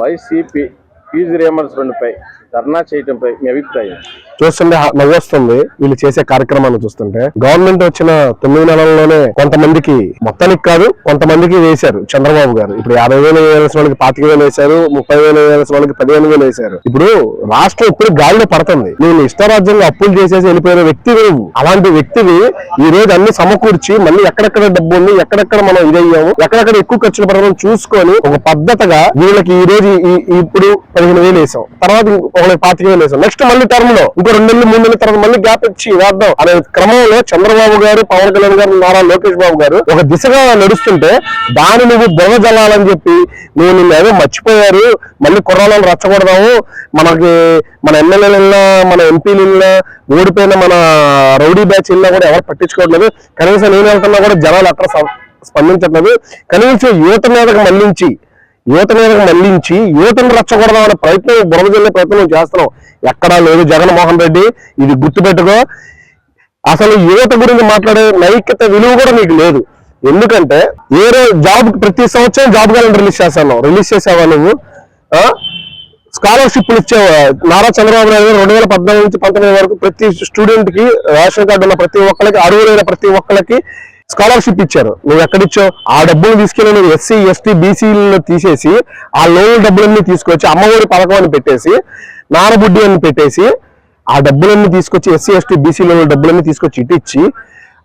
YCP fee రియంబర్స్మెంట్పై ధర్నా చేయడంపై మీ అభిప్రాయం? చూస్తుంటే నవ్వొస్తుంది. వీళ్ళు చేసే కార్యక్రమాన్ని చూస్తుంటే. గవర్నమెంట్ వచ్చిన తొమ్మిది నెలల్లోనే కొంతమందికి మొత్తానికి కాదు కొంతమందికి వేశారు. చంద్రబాబు గారు. ఇప్పుడు యాభై వేలు వేయాల్సిన వాళ్ళకి పాతిక వేలు వేశారు ముప్పై వేలు వేయాల్సిన వాళ్ళకి పదిహేను వేలు వేశారు. ఇప్పుడు రాష్ట్రం ఇప్పుడు గాలిలో పడుతుంది. నేను ఇష్టరాజ్యంగా అప్పులు చేసేసి వెళ్ళిపోయిన వ్యక్తి నువ్వు. అలాంటి వ్యక్తివి ఈ రోజు అన్ని సమకూర్చి మళ్ళీ ఎక్కడెక్కడ డబ్బు ఉంది ఎక్కడెక్కడ మనం ఇదయ్యాము ఎక్కడెక్కడ ఎక్కువ ఖర్చులు పడడం చూసుకొని ఒక పద్ధతిగా వీళ్ళకి ఈ రోజు ఇప్పుడు పదిహేను వేలు వేసాం. తర్వాత ఇంకో- పాతిక వేలు వేసాం. నెక్స్ట్ మళ్ళీ టర్మ్లో ఇంకో రెండు నెలలు మూడు నెలల తర్వాత మళ్ళీ గ్యాప్ ఇచ్చి వేద్దాం అనే క్రమంలో చంద్రబాబు గారు పవన్ కళ్యాణ్ గారు నారా లోకేష్ బాబు గారు ఒక దిశగా నడుస్తుంటే దాన్ని నువ్వు బుర్ర జల్లాలని చెప్పి నువ్వు నిన్న ఏదో మర్చిపోయారు. మళ్ళీ కుర్రాలను రచ్చకూడదాము మనకి మన ఎమ్మెల్యేలు మన ఎంపీలు ఓడిపోయిన మన రౌడీ బ్యాచ్ వెళ్ళినా కూడా ఎవరు పట్టించుకోవట్లేదు. కనీసం నేను వెళ్తున్నా కూడా జనాలు అక్కడ స్పందించట్లేదు. కనీసం యువత మీదకి మళ్ళించి యువత మీదకి మళ్ళించి యువతను రచ్చకూడదాం అనే ప్రయత్నం బురదజల్లే ప్రయత్నం చేస్తున్నాం చేస్తున్నావు. ఎక్కడా లేదు జగన్మోహన్ రెడ్డి ఇది గుర్తుపెట్టుకో. అసలు యువత గురించి మాట్లాడే నైక్యత విలువ కూడా నీకు లేదు. ఎందుకంటే ఏ జాబ్ ప్రతి సంవత్సరం జాబ్ క్యాలెండర్ రిలీజ్ చేస్తాను రిలీజ్ చేసావా నువ్వు? ఆ? స్కాలర్షిప్లు ఇచ్చేవా? నారా చంద్రబాబు నాయుడు రెండు వేల పద్నాలుగు నుంచి పంతొమ్మిది వరకు ప్రతి స్టూడెంట్కి రేషన్ కార్డు ఉన్న ప్రతి ఒక్కరికి అర్హులైన ప్రతి ఒక్కరికి స్కాలర్షిప్ ఇచ్చారు. నువ్వు ఎక్కడిచ్చావు? ఆ డబ్బులు తీసుకెళ్ళి నువ్వు ఎస్సీ ఎస్టీ బీసీలను తీసేసి ఆ లోన్ డబ్బులన్నీ తీసుకొచ్చి అమ్మఒడి పథకం అని పెట్టేసి నానబుడ్డి అని పెట్టేసి ఆ డబ్బులన్నీ తీసుకొచ్చి ఎస్సీ ఎస్టీ బీసీలో డబ్బులన్నీ తీసుకొచ్చి ఇటు ఇచ్చి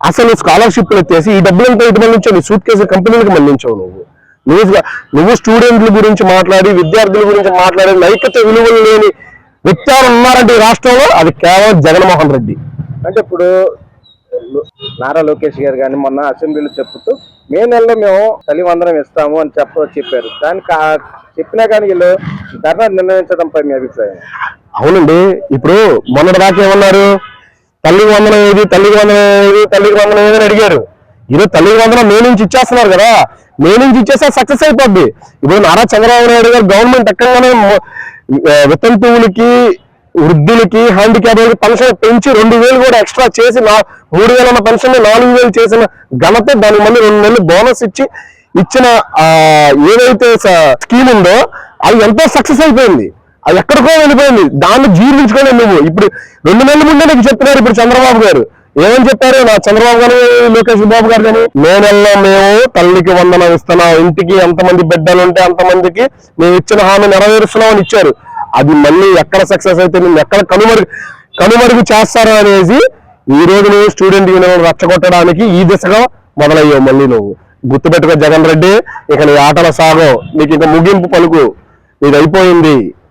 అసలు స్కాలర్షిప్లు ఎత్తేసి ఈ డబ్బులంతా ఇటు మళ్ళించావు నీ సూట్ కేసు కంపెనీలకు మళ్ళించావు నువ్వు. నువ్వు నువ్వు స్టూడెంట్ల గురించి మాట్లాడి విద్యార్థుల గురించి మాట్లాడి నైతికత విలువలు లేని వ్యక్తులు ఉన్నారంటే ఈ రాష్ట్రంలో అది కేవలం జగన్మోహన్ రెడ్డి. అంటే ఇప్పుడు నారా లోకేష్ గారు కానీ మొన్న అసెంబ్లీలో చెప్తూ మే నెలలో మేము తల్లి వందనం ఇస్తాము అని చెప్ప చెప్పారు. దానికి కా- చెప్పినా కానీ వీళ్ళు ధర్నా నిర్ణయించడంపై మీ అభిప్రాయం? అవునండి. ఇప్పుడు మొన్నటి దాకా ఏమన్నారు? తల్లికి వందనం ఏది? తల్లికి వందనం ఏది? తల్లికి వందనం ఏది? అని అడిగారు. ఈరోజు తల్లికి వందనం మే నుంచి ఇచ్చేస్తున్నారు కదా. మే నుంచి ఇచ్చేస్తే సక్సెస్ అయిపోద్ది. ఇప్పుడు నారా చంద్రబాబు నాయుడు గారు గవర్నమెంట్ ఎక్కడగానే వితంతువులకి వృద్ధులకి హ్యాండిక్యాప్ పెన్షన్ పెంచి రెండు వేలు కూడా ఎక్స్ట్రా చేసి నా మూడు వేల ఉన్న పెన్షన్ నాలుగు వేలు చేసిన ఘనత దానికి మళ్ళీ రెండు నెలలు బోనస్ ఇచ్చి ఇచ్చిన ఆ, ఏదైతే స్కీమ్ ఉందో అది ఎంతో సక్సెస్ అయిపోయింది. అది ఎక్కడికో వెళ్ళిపోయింది. దాన్ని జీర్ణించుకోలేదు నువ్వు. ఇప్పుడు రెండు నెలల ముందే నీకు చెప్తున్నారు ఇప్పుడు చంద్రబాబు గారు. ఏమని చెప్పారు? నా చంద్రబాబు గారు లోకేష్ బాబు గారు కానీ మే మేము తల్లికి వందనం ఇస్తున్నాం. ఇంటికి ఎంతమంది బిడ్డలు ఉంటే అంతమందికి మేము ఇచ్చిన హామీ నెరవేరుస్తున్నామని ఇచ్చారు. అది మళ్ళీ ఎక్కడ సక్సెస్ అయితే నువ్వు ఎక్కడ కనుమరుగు కనుమరుగు చేస్తారు అనేది ఈ రోజు నువ్వు స్టూడెంట్ యూనియన్ రచ్చగొట్టడానికి ఈ దిశగా మొదలయ్యావు మళ్ళీ నువ్వు. గుర్తుపెట్టుకో జగన్ రెడ్డి ఇక నీ ఆటల సాగం నీకు ఇక ముగింపు పలుకు. ఇది అయిపోయింది